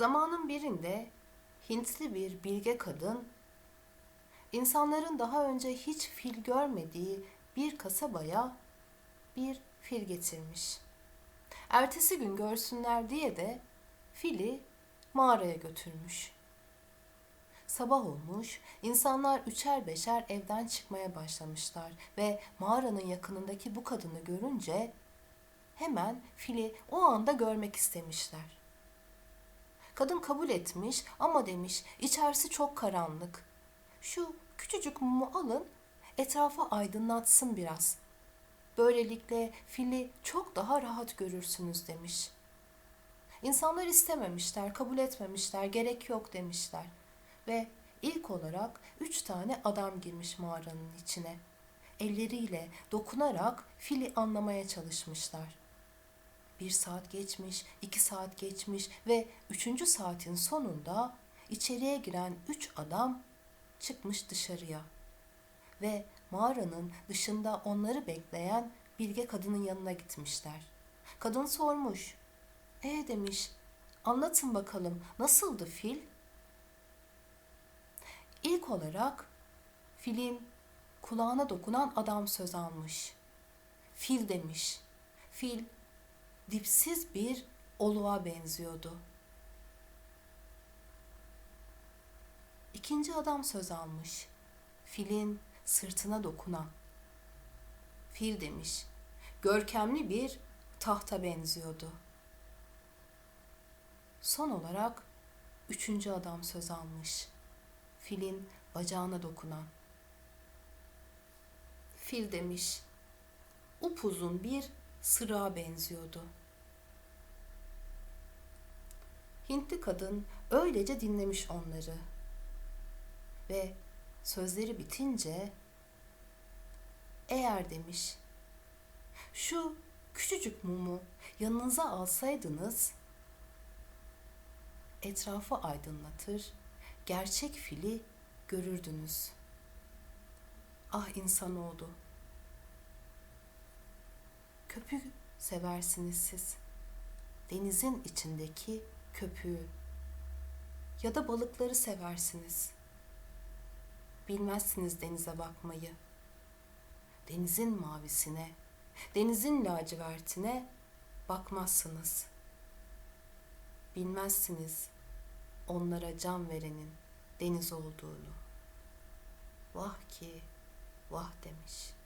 Zamanın birinde Hintli bir bilge kadın insanların daha önce hiç fil görmediği bir kasabaya bir fil getirmiş. Ertesi gün görsünler diye de fili mağaraya götürmüş. Sabah olmuş, insanlar üçer beşer evden çıkmaya başlamışlar ve mağaranın yakınındaki bu kadını görünce hemen fili o anda görmek istemişler. Kadın kabul etmiş ama demiş içerisi çok karanlık. Şu küçücük mumu alın etrafı aydınlatsın biraz. Böylelikle fili çok daha rahat görürsünüz demiş. İnsanlar istememişler, kabul etmemişler, gerek yok demişler. Ve ilk olarak üç tane adam girmiş mağaranın içine. Elleriyle dokunarak fili anlamaya çalışmışlar. Bir saat geçmiş, iki saat geçmiş ve üçüncü saatin sonunda içeriye giren üç adam çıkmış dışarıya. Ve mağaranın dışında onları bekleyen bilge kadının yanına gitmişler. Kadın sormuş. E demiş, anlatın bakalım nasıldı fil? İlk olarak filin kulağına dokunan adam söz almış. Fil demiş. Fil dipsiz bir oluğa benziyordu. İkinci adam söz almış. Filin sırtına dokunan. Fil demiş. Görkemli bir tahta benziyordu. Son olarak üçüncü adam söz almış. Filin bacağına dokunan. Fil demiş. Upuzun bir sırığa benziyordu. Hintli kadın öylece dinlemiş onları. Ve sözleri bitince eğer demiş şu küçücük mumu yanınıza alsaydınız etrafı aydınlatır, gerçek fili görürdünüz. Ah insanoğlu. Köpüğü seversiniz siz. Denizin içindeki köpüğü. Ya da balıkları seversiniz. Bilmezsiniz denize bakmayı. Denizin mavisine, denizin lacivertine bakmazsınız. Bilmezsiniz onlara can verenin deniz olduğunu. Vah ki vah demiş.''